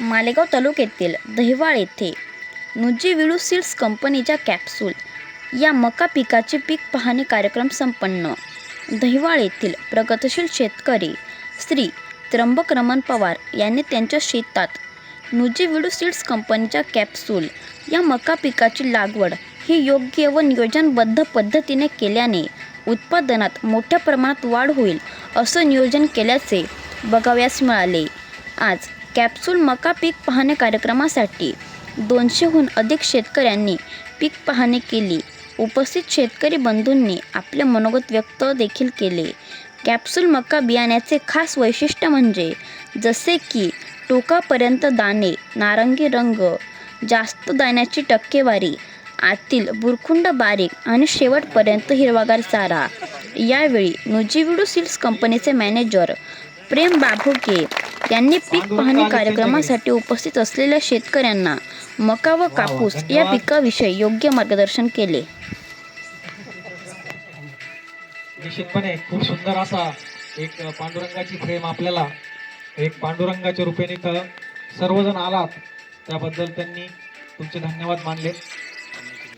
मालेगाव तालुक्यातील दहिवाळ येथे नुजी विळू सीड्स कंपनीच्या कॅप्सूल या मका पिकाचे पीक पाहणी कार्यक्रम संपन्न. दहिवाळ येथील प्रगतशील शेतकरी श्री त्र्यंबक रमण पवार यांनी त्यांच्या शेतात नुजी विडू सीड्स कंपनीच्या कॅप्सूल या मका पिकाची लागवड ही योग्य व नियोजनबद्ध पद्धतीने केल्याने उत्पादनात मोठ्या प्रमाणात वाढ होईल असं नियोजन केल्याचे बघावयास मिळाले. आज कॅप्सूल मका पीक पाहणी कार्यक्रमासाठी दोनशेहून अधिक शेतकऱ्यांनी पीक पाहणी केली. उपस्थित शेतकरी बंधूंनी आपले मनोगत व्यक्त देखील केले. कॅप्सूल मका बियाण्याचे खास वैशिष्ट्य म्हणजे जसे की टोकापर्यंत दाणे नारंगी रंग जास्त दाण्याची टक्केवारी आतील बुरखुंड बारीक आणि शेवटपर्यंत हिरवागार चारा. यावेळी नुजीविडू सिल्स कंपनीचे मॅनेजर प्रेम बाभुके यांनी पीक पाहणी कार्यक्रमासाठी उपस्थित असलेल्या शेतकऱ्यांना मका व कापूस या पिकाविषयी योग्य मार्गदर्शन केले. निश्चितपणे खूप सुंदर असा एक पांडुरंगाची फ्रेम आपल्याला एक पांडुरंगाच्या रूपेने इथं सर्वजण आलात. त्याबद्दल त्यांनी तुमचे धन्यवाद मानले.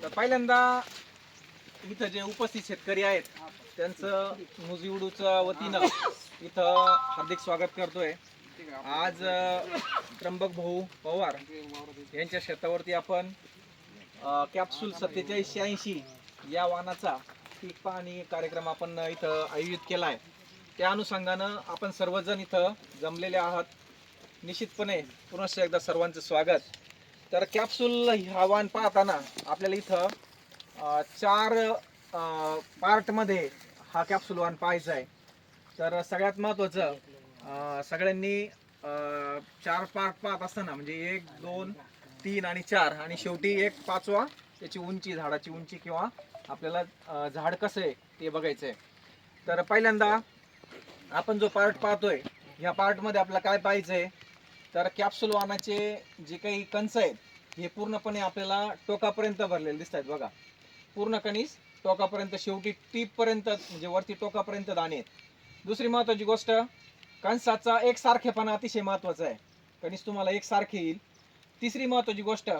तर पहिल्यांदा इथं जे उपस्थित शेतकरी आहेत त्यांचं मुजिवडूच्या वतीनं इथं हार्दिक स्वागत करतोय. आज त्र्यंबक भाऊ पवार यांच्या शेतावरती आपण कॅप्सूल सत्तेचाळीस शहाऐंशी या वाहनाचा पीक पाहणी कार्यक्रम आपण इथं आयोजित केला आहे त्या अनुषंगानं आपण सर्वजण इथं जमलेले आहात. निश्चितपणे पुनश्च एकदा सर्वांचं स्वागत. तर कॅप्सूल हा वाहन पाहताना आपल्याला इथं चार पार्टमध्ये हा कॅप्सूल वाहन पाहायचा आहे तर सगळ्यात महत्त्वाचं सगळ्यांनी चार पार्ट पाहत असताना म्हणजे एक दोन तीन आणि चार. आणि शेवटी एक पाचवा त्याची उंची झाडाची उंची किंवा आपल्याला झाड कसं आहे ते बघायचं आहे तर पहिल्यांदा आपण जो पार्ट पाहतोय ह्या पार्टमध्ये आपल्याला काय पाहायचं आहे तर कॅप्सूल वाहनाचे जे काही कंच आहेत हे पूर्णपणे आपल्याला टोकापर्यंत भरलेले दिसत आहेत बघा. पूर्ण कणीस टोकापर्यंत शेवटी टीपपर्यंत म्हणजे वरती टोकापर्यंत दाणे आहेत. दुसरी महत्वाची गोष्ट कणसाचा एक सारखेपणा अतिशय महत्त्वाचा आहे. कणीस तुम्हाला एकसारखे येईल. तिसरी महत्वाची गोष्ट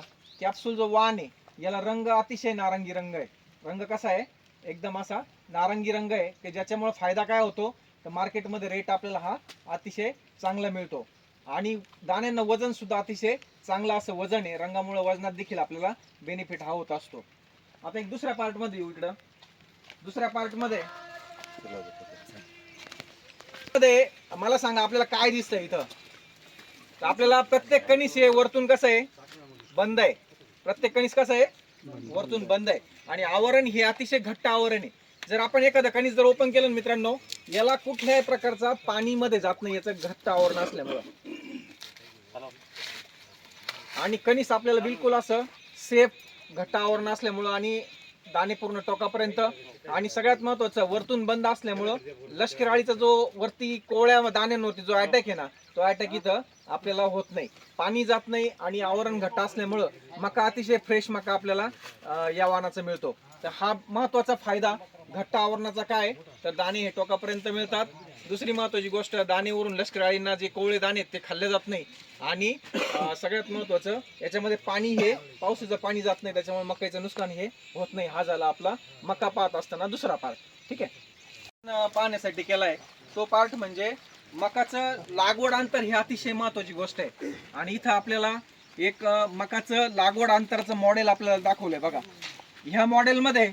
कॅप्सूल जो वाण आहे याला रंग अतिशय नारंगी रंग आहे. रंग कसा आहे? एकदम असा नारंगी रंग आहे की ज्याच्यामुळे फायदा काय होतो? तर मार्केटमध्ये रेट आपल्याला हा अतिशय चांगला मिळतो. आणि दाण्यांना वजन सुद्धा अतिशय चांगलं असं वजन आहे. रंगामुळे वजनात देखील आपल्याला बेनिफिट हा होत असतो. आता एक दुसऱ्या पार्टमध्ये येऊ इकडं. दुसऱ्या पार्ट मध्ये मला सांगा आपल्याला काय दिसतंय इथं? तर आपल्याला प्रत्येक कणीस हे वरतून कसं आहे? बंद आहे. प्रत्येक कणीस कसं आहे? वरतून बंद आहे. आणि आवरण हे अतिशय घट्ट आवरण आहे. जर आपण एखादं कणीस जर ओपन केलं मित्रांनो याला कुठल्याही प्रकारचा पाणी मध्ये जात नाही याचं घट्ट आवरण असल्यामुळं. आणि कणीस आपल्याला बिलकुल असं सेफ घट्ट आवरण असल्यामुळं आणि दाणे पूर्ण टोकापर्यंत. आणि सगळ्यात महत्वाचं वरतून बंद असल्यामुळं लष्कर आळीचा जो वरती कोळ्या दाण्यांवरती जो अटॅक आहे ना तो अटॅक इथं आपल्याला होत नाही. पाणी जात नाही आणि आवरण घट्ट असल्यामुळं मका अतिशय फ्रेश मका आपल्याला या वाहनाचा मिळतो. तर हा महत्त्वाचा फायदा घट्ट आवरणाचा काय तर दाणे हे टोकापर्यंत मिळतात. दुसरी महत्वाची गोष्ट दाणेवरून लष्कर अळींना जे कोवळे दाणे आहेत ते खाल्ले जात नाही. आणि सगळ्यात महत्वाचं याच्यामध्ये पाणी हे पावसाचं पाणी जात नाही त्याच्यामुळे मकाईचं नुकसान हे होत नाही. हा झाला आपला मका पाहत असताना दुसरा पार्ट ठीक आहे? पाहण्यासाठी केलाय. तो पार्ट म्हणजे मकाचं लागवड अंतर ही अतिशय महत्वाची गोष्ट आहे. आणि इथं आपल्याला एक मकाचं लागवड अंतराचं मॉडेल आपल्याला दाखवलंय बघा. ह्या मॉडेलमध्ये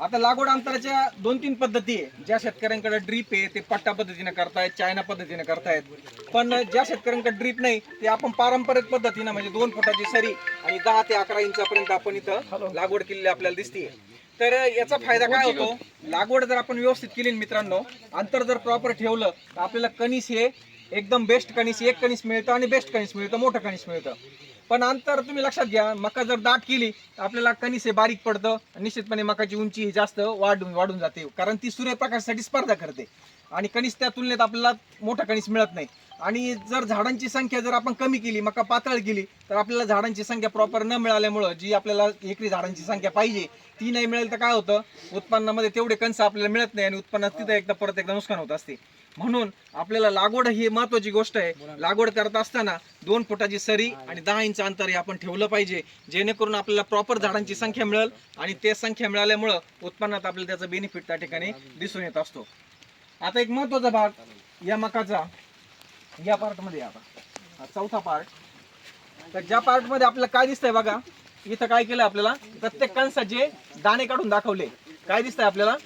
आता लागवड अंतराच्या दोन तीन पद्धती आहे. ज्या शेतकऱ्यांकडे ड्रीप आहे ते पट्टा पद्धतीने करतायत चायना पद्धतीने करतायत. पण ज्या शेतकऱ्यांकडे ड्रीप नाही ते आपण पारंपरिक पद्धतीनं म्हणजे दोन फुटाची सरी आणि दहा ते अकरा इंचापर्यंत आपण इथं लागवड केलेली आपल्याला दिसते तर याचा फायदा काय होतो? लागवड जर आपण व्यवस्थित केली मित्रांनो अंतर जर प्रॉपर ठेवलं तर आपल्याला कणीस हे एकदम बेस्ट कणीस एक कणीस मिळतं आणि बेस्ट कणीस मिळतं मोठं कणीस मिळतं. पण अंतर तुम्ही लक्षात घ्या मका जर दाट केली तर आपल्याला कणीस हे बारीक पडतं. निश्चितपणे मकाची उंची ही जास्त वाढून वाढून जाते. कारण ती सूर्यप्रकाशासाठी स्पर्धा करते. आणि कणीस त्या तुलनेत आपल्याला मोठा कणीस मिळत नाही. आणि जर झाडांची संख्या जर आपण कमी केली मका पातळ केली तर आपल्याला झाडांची संख्या प्रॉपर न मिळाल्यामुळं जी आपल्याला एकरी झाडांची संख्या पाहिजे ती नाही मिळेल तर काय होतं? उत्पन्नामध्ये तेवढे कणसं आपल्याला मिळत नाही आणि उत्पन्नात तिथं एकदा परत एकदा नुकसान होत असते. म्हणून आपल्याला लागवड ही महत्वाची गोष्ट आहे. लागवड करत असताना दोन फुटाची सरी आणि दहा इंच अंतर हे आपण ठेवलं पाहिजे. जेणेकरून आपल्याला प्रॉपर झाडांची संख्या मिळेल आणि ते संख्या मिळाल्यामुळं उत्पन्नात आपल्याला त्याचा बेनिफिट त्या ठिकाणी दिसून येत असतो. आता एक महत्त्वाचा भाग या मकाचा या पार्टमध्ये आता चौथा पार्ट तर ज्या पार्टमध्ये आपल्याला काय दिसतंय बघा इथं काय केलं आपल्याला? प्रत्येक कणसाचे दाणे काढून दाखवले. काय दिसतंय आपल्याला?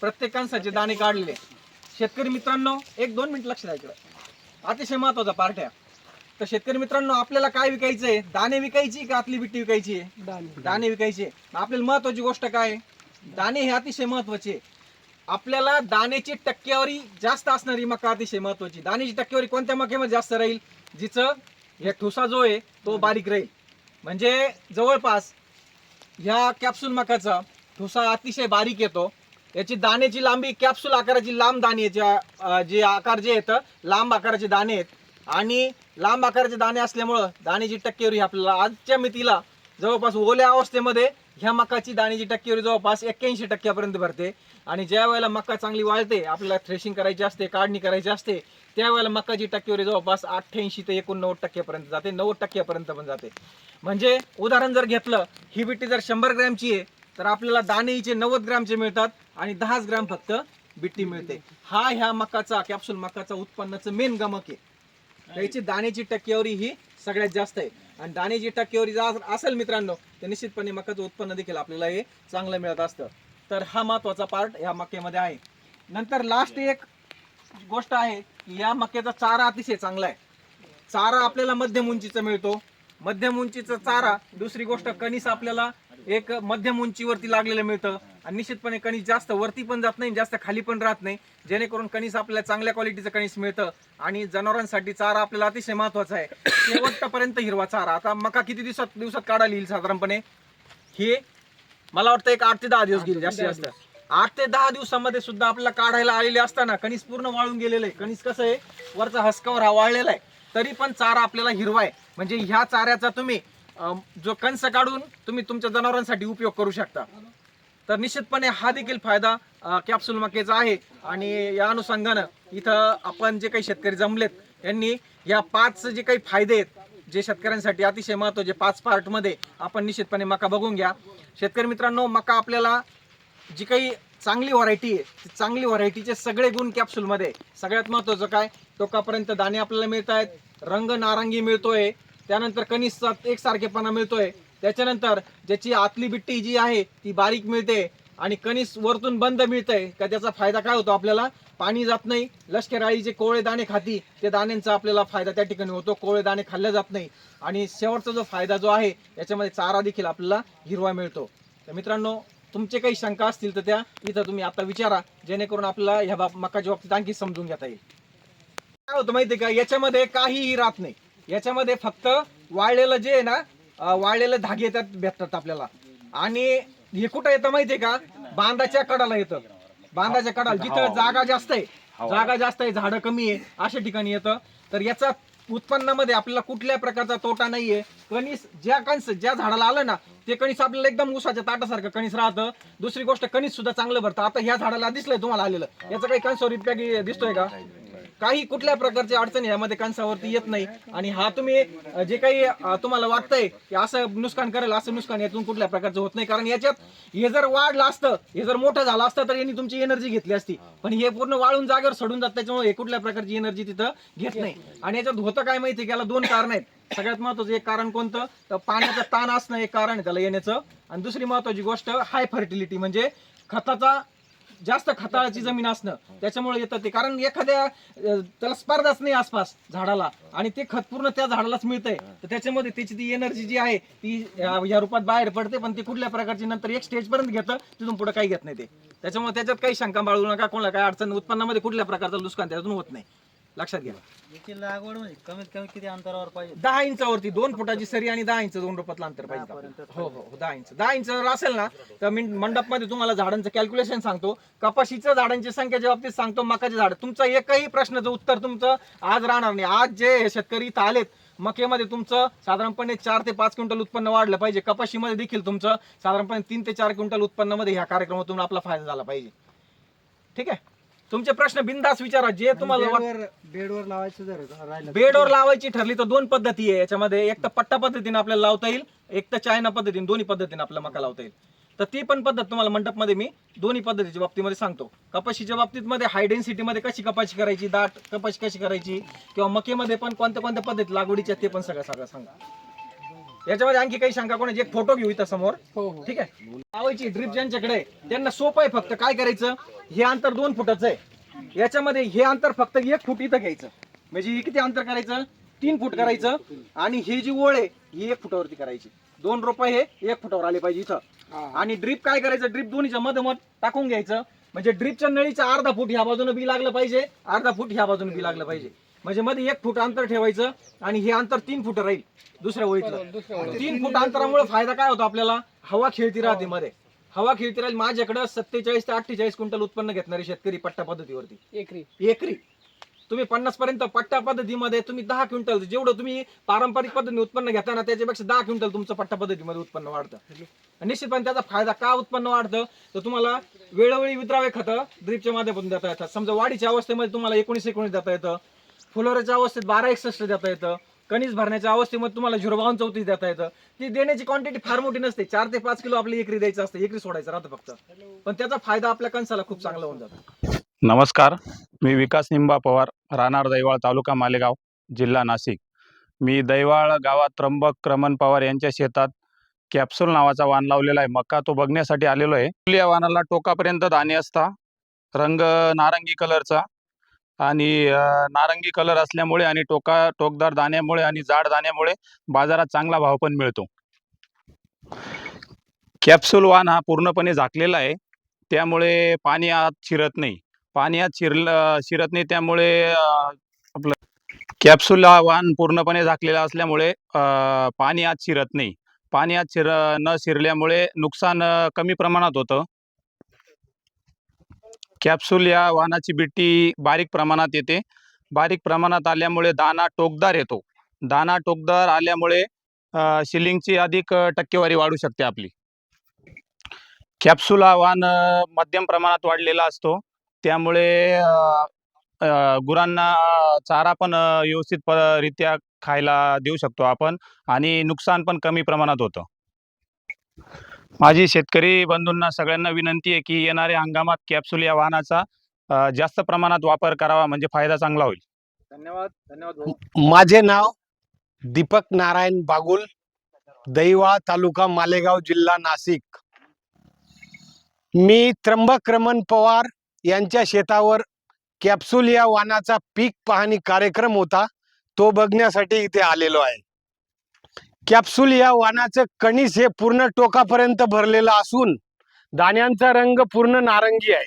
प्रत्येक कणसाचे दाणे काढलेले. शेतकरी मित्रांनो एक दोन मिनिट लक्ष द्या इकडं. अतिशय महत्त्वाचा पार्ट आहे तर शेतकरी मित्रांनो आपल्याला काय विकायचंय दाणे विकायची का आतली बिट्टी विकायची आहे? दाणे. विकायचे आपल्याला महत्वाची गोष्ट काय आहे? दाणे हे अतिशय महत्त्वाचे आपल्याला दाण्याची टक्केवारी जास्त असणारी मका अतिशय महत्वाची दाण्याची टक्केवारी कोणत्या मक्यामध्ये जास्त राहील? जिचं हे ठुसा जो आहे तो बारीक राहील. म्हणजे जवळपास ह्या कॅप्सूल मकाचा ठुसा अतिशय बारीक येतो. याची दाण्याची लांबी कॅप्सूल आकाराची लांब दाणे आहेत, जे आकार जे येतं लांब आकाराचे दाणे आहेत. आणि लांब आकाराचे दाणे असल्यामुळं दाण्याची टक्केवारी आपल्याला आजच्या मितीला जवळपास ओल्या अवस्थेमध्ये ह्या मकाची दाण्याची टक्केवारी जवळपास एक्क्याऐंशी टक्क्यापर्यंत भरते. आणि ज्या वेळेला मका चांगली वाळते आपल्याला थ्रेशिंग करायची असते काढणी करायची असते त्यावेळेला मकाची टक्केवारी जवळपास अठ्ठ्याऐंशी ते एकोणनव्वद टक्क्यापर्यंत जाते नव्वद टक्क्यापर्यंत पण जाते. म्हणजे उदाहरण जर घेतलं ही बिट्टी जर शंभर ग्रॅमची आहे तर आपल्याला दाणे नव्वद ग्रामचे मिळतात आणि दहाच ग्राम फक्त बिट्टी मिळते. हा ह्या मकाचा कॅप्सूल मकाचा उत्पन्नाचं मेन गमक आहे. त्याची दाण्याची टक्केवारी ही सगळ्यात जास्त आहे. आणि दाण्याची टक्केवारी जर असेल मित्रांनो तर निश्चितपणे मकाचं उत्पन्न देखील आपल्याला हे चांगलं मिळत असतं. तर हा महत्त्वाचा पार्ट ह्या मक्यामध्ये आहे. नंतर लास्ट एक गोष्ट आहे की या मक्याचा चारा अतिशय चांगला आहे. चारा आपल्याला मध्यम उंचीचा मिळतो. मध्यम उंचीचा चारा दुसरी गोष्ट कणीस आपल्याला एक मध्यम उंचीवरती लागलेलं मिळतं. आणि निश्चितपणे कणीस जास्त वरती पण जात नाही जास्त खाली पण राहत नाही. जेणेकरून कणीस आपल्याला चांगल्या क्वालिटीचं कणीस मिळतं. आणि जनावरांसाठी चारा आपल्याला अतिशय महत्त्वाचा आहे. शेवटपर्यंत हिरवा चारा. आता मका किती दिवसात दिवसात काढायला येईल साधारणपणे? हे मला वाटतं एक आठ ते दहा दिवस गेले जास्तीत जास्त. आठ ते दहा दिवसामध्ये सुद्धा आपल्याला काढायला आलेले असताना कणीस पूर्ण वाळून गेलेलं आहे. कणीस कसं आहे? वरचा हसकावर हा वाळलेला आहे. तरी पण चारा आपल्याला हिरवा आहे. म्हणजे ह्या चाऱ्याचा तुम्ही जो कंस काढून तुम्ही तुमच्या जनावरांसाठी उपयोग करू शकता. तर निश्चितपणे हा देखील फायदा कॅप्सूल मकेचा आहे. आणि या अनुषंगानं इथं आपण जे काही शेतकरी जमलेत यांनी या पाच जे काही फायदे आहेत जे शेतकऱ्यांसाठी अतिशय महत्त्वाचे पाच पार्टमध्ये आपण निश्चितपणे मका बघून घ्या. शेतकरी मित्रांनो मका आपल्याला जी काही चांगली व्हरायटी आहे ती चांगली व्हरायटीचे सगळे गुण कॅप्सूलमध्ये सगळ्यात महत्त्वाचं काय? टोकापर्यंत दाणे आपल्याला मिळत आहेत रंग नारंगी मिळतोय. त्यानंतर कणीसचा एकसारखेपणा मिळतोय. त्याच्यानंतर ज्याची आतली बिट्टी जी आहे ती बारीक मिळते आणि कणीस वरतून बंद मिळतंय. का त्याचा फायदा काय होतो आपल्याला? पाणी जात नाही. लष्कराळी जे कोवळे दाणे खाती त्या दाण्यांचा आपल्याला फायदा त्या ठिकाणी होतो. कोवळे दाणे खाल्ले जात नाही. आणि शेवटचा जो फायदा जो आहे याच्यामध्ये चारा देखील आपल्याला हिरवा मिळतो. तर मित्रांनो तुमचे काही शंका असतील तर त्या इथं तुम्ही आता विचारा. जेणेकरून आपल्याला ह्या बाब मकाच्या बाबतीत आणखी समजून घेता येईल. काय होतं माहितीये का? याच्यामध्ये काहीही राहत नाही. याच्यामध्ये फक्त वाळलेलं जे आहे ना वाळलेले धागे येतात भेटतात आपल्याला. आणि हे कुठं येतं माहितीये का? बांधाच्या कडाला येतं. बांधाच्या कडाला. जिथं जागा जास्त आहे. जागा जास्त आहे झाडं कमी आहे अशा ठिकाणी येतं. तर याचा उत्पन्नामध्ये आपल्याला कुठल्या प्रकारचा तोटा नाहीये. कणीस ज्या कणस ज्या झाडाला आलं ना ते कणीस आपल्याला एकदम उसाच्या ताटासारखं कणीस राहतं. दुसरी गोष्ट कणीस सुद्धा चांगलं भरतं. आता ह्या झाडाला दिसलंय तुम्हाला आलेलं. याचं काही कणसावर इतक्या दिसतोय का? काही कुठल्या प्रकारची अडचणी यामध्ये कणसावरती येत नाही. आणि हा तुम्ही जे काही तुम्हाला वाटतंय की असं नुकसान करेल असं नुकसान यातून कुठल्या प्रकारचं होत नाही. कारण याच्यात हे जर वाढलं असतं हे जर मोठं झालं असतं तर यांनी तुमची एनर्जी घेतली असती. पण हे पूर्ण वाळून जागेवर सडून जात त्याच्यामुळे हे कुठल्या प्रकारची एनर्जी तिथं घेत नाही. आणि याच्यात होतं काय माहिती याला दोन कारण आहेत. सगळ्यात महत्वाचं एक कारण कोणतं? तर पाण्याचा ताण असणं एक कारण आहे त्याला येण्याचं. आणि दुसरी महत्वाची गोष्ट हाय फर्टिलिटी म्हणजे खताचा जास्त खताळाची जमीन असणं त्याच्यामुळे येतं ते. कारण एखाद्या त्याला स्पर्धाच नाही आसपास झाडाला. आणि ते खत पूर्ण त्या झाडालाच मिळतंय. तर त्याच्यामध्ये त्याची ती एनर्जी जी आहे ती या या रूपात बाहेर पडते पण ती कुठल्या प्रकारची नंतर एक स्टेज पर्यंत घेतं तिथून पुढे काही घेत नाही ते. त्याच्यामुळे त्याच्यात काही शंका बाळगू नका. कोणाला काय अडचण उत्पन्नामध्ये कुठल्या प्रकारचं नुकसान त्यातून होत नाही. लक्षात घ्या. याची लागवड म्हणजे कमीत कमी किती अंतरावर पाहिजे? दहा इंचावरती दोन फुटाची सरी आणि दहा इंच दोन रुपयातलं अंतर पाहिजे आपल्याला. हो हो हो, दहा इंच. दहा इंच जर असेल ना तर मी मंडपमध्ये तुम्हाला झाडांचं कॅल्क्युलेशन सांगतो. कपाशीच्या झाडांची संख्येच्या बाबतीत सांगतो मकाचे झाड. तुमचं एकही प्रश्नाचं उत्तर तुमचं आज राहणार नाही. आज जे शेतकरी इथं आलेत मकेमध्ये तुमचं साधारणपणे चार ते पाच क्विंटल उत्पन्न वाढलं पाहिजे. कपाशीमध्ये देखील तुमचं साधारणपणे तीन ते चार क्विंटल उत्पन्नामध्ये ह्या कार्यक्रमातून आपला फायदा झाला पाहिजे. ठीक आहे? तुमचे प्रश्न बिंदास विचारा जे तुम्हाला वाट- बेडवर बेडवर लावायचं जर राहिलं बेडवर लावायची ठरली तर दोन पद्धती आहे. याच्यामध्ये एक तर पट्टा पद्धतीने आपल्याला लावता येईल एक तर चायना पद्धतीने दोन्ही पद्धतीने आपल्याला मका लावता येईल. तर ती पण पद्धत तुम्हाला मंडपमध्ये मी दोन्ही पद्धतीच्या बाबतीमध्ये सांगतो. कपाशीच्या बाबतीत मध्ये हाय डेन्सिटीमध्ये कशी कपाशी करायची दाट कपाशी कशी करायची किंवा मकेमध्ये पण कोणत्या कोणत्या पद्धती लागवडीच्या ते पण सगळं सगळं सांगा. याच्यामध्ये आणखी काही शंका? कोणाची? एक फोटो घेऊ इथं समोर. ठीक आहे? लावायची ड्रिप ज्यांच्याकडे आहे, त्यांना सोपं आहे फक्त. काय करायचं? हे अंतर दोन फुटाचं आहे. याच्यामध्ये हे अंतर फक्त एक फूट इथं घ्यायचं. म्हणजे हे किती अंतर करायचं? तीन फूट करायचं. आणि ही जी ओळ आहे ही एक फुटावरती करायची. दोन रुपये हे एक फुटावर आले पाहिजे इथं. आणि ड्रीप काय करायचं? ड्रीप दोन्हीच्या मधोमध टाकून घ्यायचं. म्हणजे ड्रीपच्या नळीचं अर्धा फूट ह्या बाजूने बी लागलं पाहिजे. अर्धा फूट ह्या बाजूने बी लागलं पाहिजे. म्हणजे मध्ये एक फूट अंतर ठेवायचं आणि हे अंतर तीन फूट राहील दुसऱ्या ओळीतलं. तीन फूट अंतरामुळे फायदा काय होतो आपल्याला? हवा खेळती राहते मध्ये. हवा खेळती राहील माझ्याकडे सत्तेचाळीस ते अठ्ठेचाळीस क्विंटल उत्पन्न घेणारे शेतकरी पट्टा पद्धतीवरती. एकरी. एकरी. तुम्ही पन्नास पर्यंत पट्टा पद्धतीमध्ये तुम्ही दहा क्विंटल जेवढं तुम्ही पारंपरिक पद्धतीने उत्पन्न घेता ना त्याच्यापेक्षा दहा क्विंटल तुमचं पट्टा पद्धतीमध्ये उत्पन्न वाढतं. निश्चितपणे त्याचा फायदा का उत्पन्न वाढतं? तर तुम्हाला वेळोवेळी विद्रावे खतं ड्रीपच्या माध्यमातून देता येतात. समजा वाढीच्या अवस्थेमध्ये तुम्हाला एकोणीस एकोणीस देता येतं. फुलोऱ्याच्या अवस्थेत बारा एकसष्ट देता येतं. कणीस भरण्याच्या अवस्थेमध्ये तुम्हाला झिरो बावन चौतीस देता येतं. ती देण्याची क्वांटिटी फार मोठी नसते. चार ते पाच किलो आपली एकरी द्यायचं असतं. एकरी सोडायचं राहतं फक्त. पण त्याचा फायदा आपल्या कणसाला खूप चांगला होऊन जातो. नमस्कार. मी विकास निंबा पवार राहणार दैवाळ तालुका मालेगाव जिल्हा नाशिक. मी दैवाळ गावात त्र्यंबक क्रमण पवार यांच्या शेतात कॅप्सूल नावाचा वाण लावलेला आहे. मका तो बघण्यासाठी आलेलो आहे. या वाणाला टोकापर्यंत दाणे असता. रंग नारंगी कलरचा आणि नारंगी कलर असल्यामुळे आणि टोका टोकदार दाण्यामुळे आणि जाड दाण्यामुळे बाजारात चांगला भाव पण मिळतो. कॅप्सूल वाण हा पूर्णपणे झाकलेला आहे. त्यामुळे पाणी आत शिरत नाही. पाणी आत शिरलं शिरत नाही. त्यामुळे आपलं कॅप्सूल हा वाण पूर्णपणे झाकलेला असल्यामुळे पाणी आत शिरत नाही. पाणी आत शिर न शिरल्यामुळे नुकसान कमी प्रमाणात होतं. कॅप्सूल या वाहनाची बिट्टी बारीक प्रमाणात येते. बारीक प्रमाणात आल्यामुळे दाना टोकदार येतो. दाना टोकदार आल्यामुळे शिलिंगची अधिक टक्केवारी वाढू शकते आपली. कॅप्सूल हा वाहन मध्यम प्रमाणात वाढलेला असतो. त्यामुळे गुरांना चारा पण व्यवस्थित रित्या खायला देऊ शकतो आपण आणि नुकसान पण कमी प्रमाणात होतं. माझी शेतकरी बंधूंना सगळ्यांना विनंती आहे की येणाऱ्या हंगामात कॅप्सूल या वाहनाचा जास्त प्रमाणात वापर करावा म्हणजे फायदा चांगला होईल. धन्यवाद धन्यवाद माझे नाव दीपक नारायण बागुल दैवा तालुका मालेगाव जिल्हा नाशिक. मी त्र्यंबक रमण पवार यांच्या शेतावर कॅप्सूल या वाणाचा पीक पाहणी कार्यक्रम होता तो बघण्यासाठी इथे आलेलो आहे. कॅप्सूल या वाणाचं कणीस हे पूर्ण टोकापर्यंत भरलेलं असून दाण्यांचा रंग पूर्ण नारंगी आहे.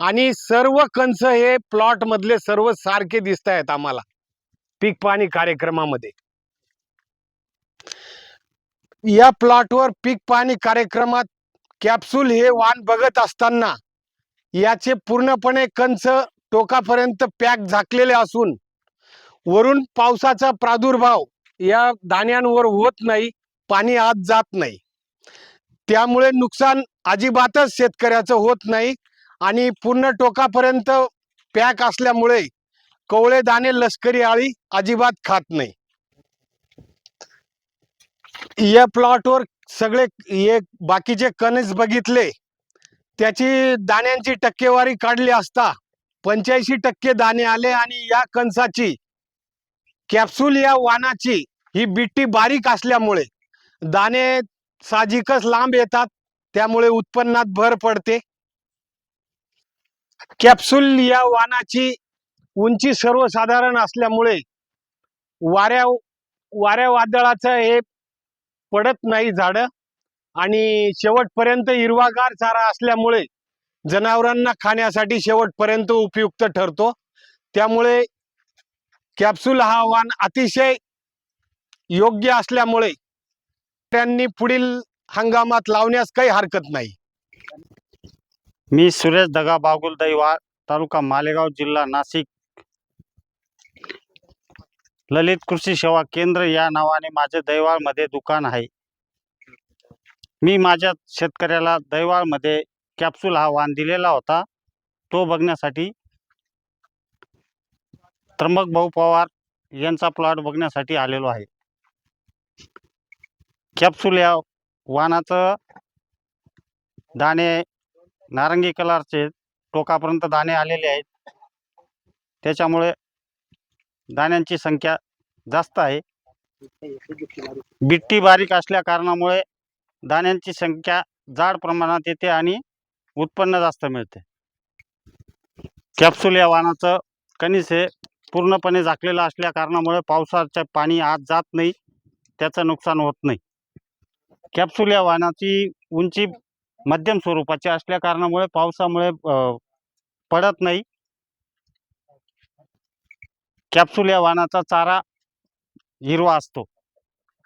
आणि सर्व कंस हे प्लॉट मधले सर्व सारखे दिसत आहेत आम्हाला. पीक पाणी कार्यक्रमामध्ये. या प्लॉटवर पीक पाणी कार्यक्रमात कॅप्सूल हे वाण बघत असताना याचे पूर्णपणे कंच टोकापर्यंत पॅक झाकलेले असून वरून पावसाचा प्रादुर्भाव या दाण्यांवर होत नाही पाणी आत जात नाही. त्यामुळे नुकसान अजिबातच शेतकऱ्याचं होत नाही आणि पूर्ण टोकापर्यंत पॅक असल्यामुळे कवळे दाणे लष्करी आळी अजिबात खात नाही. या प्लॉटवर सगळे हे बाकीचे कणस बघितले त्याची दाण्यांची टक्केवारी काढली असता पंच्याऐंशी टक्के दाणे आले आणि या कणसाची कॅप्सूल या वाणाची ही बिट्टी बारीक असल्यामुळे दाणे साहजिकच लांब येतात त्यामुळे उत्पन्नात भर पडते. कॅप्सूल या वाणाची उंची सर्वसाधारण असल्यामुळे वाऱ्या वाऱ्या वादळाचं हे पडत नाही झाडं आणि शेवटपर्यंत हिरवागार चारा असल्यामुळे जनावरांना खाण्यासाठी शेवटपर्यंत उपयुक्त ठरतो. त्यामुळे कॅप्सूल हा वाण अतिशय योग्य असल्यामुळे त्यांनी पुढील हंगामात लावण्यास काही हरकत नाही. मी सुरेश दगा बागुल दैवार तालुका मालेगाव जिल्हा नाशिक. ललित कृषी सेवा केंद्र या नावाने माझे दैवाळमध्ये दुकान आहे. मी माझ्या शेतकऱ्याला दैवाळमध्ये कॅप्सूल हा वाण दिलेला होता. तो बघण्यासाठी त्र्यंबक भाऊ पवार यांचा प्लॉट बघण्यासाठी आलेलो आहे. कॅप्सूल या वाहनाचं दाणे नारंगी कलरचे टोकापर्यंत दाणे आलेले आहेत. त्याच्यामुळे दाण्यांची संख्या जास्त आहे. बिट्टी बारीक असल्या कारणामुळे दाण्यांची संख्या जाड प्रमाणात येते आणि उत्पन्न जास्त मिळते. कॅप्सूल या वाहनाचं कनिस हे पूर्णपणे झाकलेलं असल्या कारणामुळे पावसाचं पाणी आत जात नाही. त्याचं नुकसान होत नाही. कॅप्सूल या वाहनाची उंची मध्यम स्वरूपाची असल्या कारणामुळे पावसामुळे पडत नाही. कॅप्सूल या वाहनाचा चारा हिरवा असतो.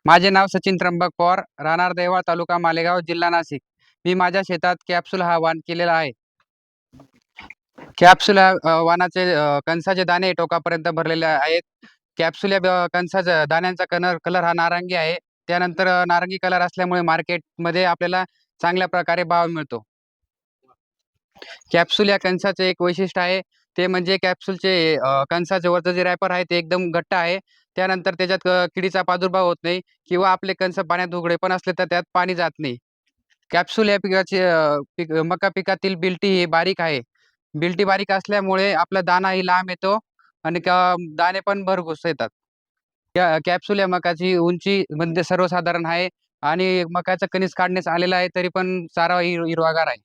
माझे नाव सचिन त्र्यंबक पवार राहणार देवा तालुका मालेगाव जिल्हा नाशिक. मी माझ्या शेतात कॅप्सूल हा वाण केलेला आहे. कॅप्सुल या अ, अ, कणसाचे दाणे टोकापर्यंत भरलेले आहेत. कॅप्सूल या ब- कणसाचा दाण्यांचा कलर कलर हा नारंगी आहे. त्यानंतर अ, नारंगी कलर असल्यामुळे मार्केटमध्ये आपल्याला चांगल्या प्रकारे भाव मिळतो. कॅप्सूल या कणसाचे एक वैशिष्ट्य आहे. ते म्हणजे कॅप्सूलचे अ, कणसाचे वरचं जे रॅपर आहे ते एकदम घट्ट आहे. त्यानंतर त्याच्यात अ, किडीचा प्रादुर्भाव होत नाही किंवा आपले कणस पाण्यात उघडे पण असले तर त्यात पाणी जात नाही. कॅप्सूल या पिकाचे अ, पीक मका पिकातील बिल्टी ही बारीक आहे. बिल्टी बारीक असल्यामुळे आपला दानाही लांब येतो आणि दाणे पण भरघोस येतात. कॅ कॅप्सूल या मकाची उंची म्हणजे सर्वसाधारण आहे आणि मकाचा कणीस काढण्यास आलेला आहे तरी पण सारा हिरवागार आहे.